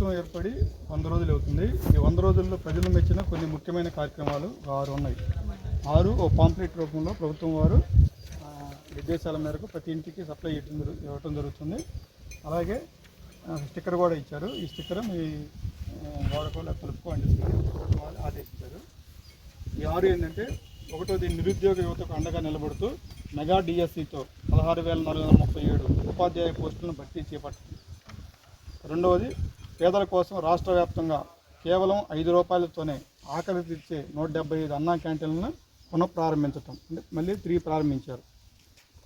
ప్రభుత్వం ఏర్పడి వంద రోజులు అవుతుంది. ఈ వంద రోజుల్లో ప్రజలు మెచ్చిన కొన్ని ముఖ్యమైన కార్యక్రమాలు ఆరు ఉన్నాయి. ఆరు ఓ పాంప్లెట్ రూపంలో ప్రభుత్వం వారు నిర్దేశాల మేరకు ప్రతి ఇంటికి సప్లై ఇవ్వటం ఇవ్వటం జరుగుతుంది. అలాగే స్టిక్కర్ కూడా ఇచ్చారు. ఈ స్టిక్కర్ మీ ఆ, వాడుకో అని చెప్పి వాళ్ళు ఆదేశించారు. ఈ ఆరు ఏంటంటే ఒకటోది నిరుద్యోగ యువతకు అండగా నిలబడుతూ మెగా డిఎస్సితో పదహారు వేల నాలుగు వందల ముప్పై ఏడు ఉపాధ్యాయ పోస్టులను భర్తీ చేపట్టింది. రెండవది పేదల కోసం రాష్ట్ర వ్యాప్తంగా కేవలం ఐదు రూపాయలతోనే ఆకలి తీర్చే నూట డెబ్బై ఐదు అన్నా క్యాంటీన్లను పునఃప్రారంభించటం. అంటే మళ్ళీ తిరిగి ప్రారంభించారు.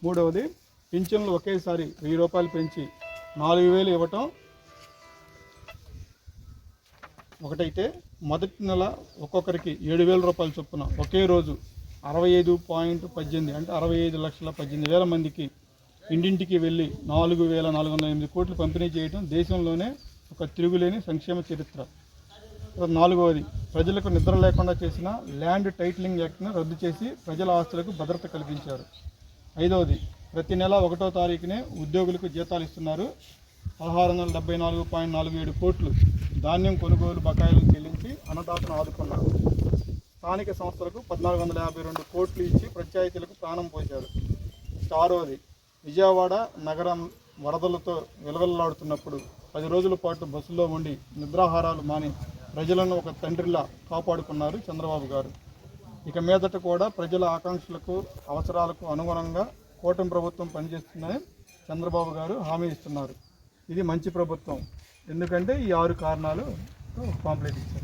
మూడవది పింఛన్లు ఒకేసారి వెయ్యి రూపాయలు పెంచి నాలుగు వేలు ఇవ్వటం. ఒకటైతే మొదటి నెల ఒక్కొక్కరికి ఏడు వేల రూపాయల చొప్పున ఒకే రోజు అరవై ఐదు పాయింట్ పద్దెనిమిది అంటే అరవై ఐదు లక్షల పద్దెనిమిది వేల మందికి ఇంటింటికి వెళ్ళి నాలుగు వేల నాలుగు వందల ఎనిమిది కోట్లు పంపిణీ చేయడం దేశంలోనే ఒక తిరుగులేని సంక్షేమ చరిత్ర. నాలుగవది ప్రజలకు నిద్ర లేకుండా చేసిన ల్యాండ్ టైటిలింగ్ యాక్ట్ను రద్దు చేసి ప్రజల ఆస్తులకు భద్రత కల్పించారు ఐదవది ప్రతి నెల ఒకటో తారీఖునే ఉద్యోగులకు జీతాలు ఇస్తున్నారు. పదహారు వందల డెబ్బై నాలుగు పాయింట్ నాలుగు ఏడు కోట్లు ధాన్యం కొనుగోలు బకాయిలు చెల్లించి అన్నదాతను ఆదుకున్నారు. స్థానిక సంస్థలకు పద్నాలుగు వందల యాభై రెండు కోట్లు ఇచ్చి పంచాయతీలకు ప్రాణం పోశారు. ఆరోది విజయవాడ నగరం వరదలతో విలవెల్లాడుతున్నప్పుడు పది రోజుల పాటు బస్సులో ఉండి నిద్రాహారాలు మాని ప్రజలను ఒక తండ్రిలా కాపాడుకున్నారు చంద్రబాబు గారు. ఇక మీదట కూడా ప్రజల ఆకాంక్షలకు అవసరాలకు అనుగుణంగా కూటమి ప్రభుత్వం పనిచేస్తుందని చంద్రబాబు గారు హామీ ఇస్తున్నారు. ఇది మంచి ప్రభుత్వం. ఎందుకంటే ఈ ఆరు కారణాలు కాంప్లీట్ ఇచ్చారు.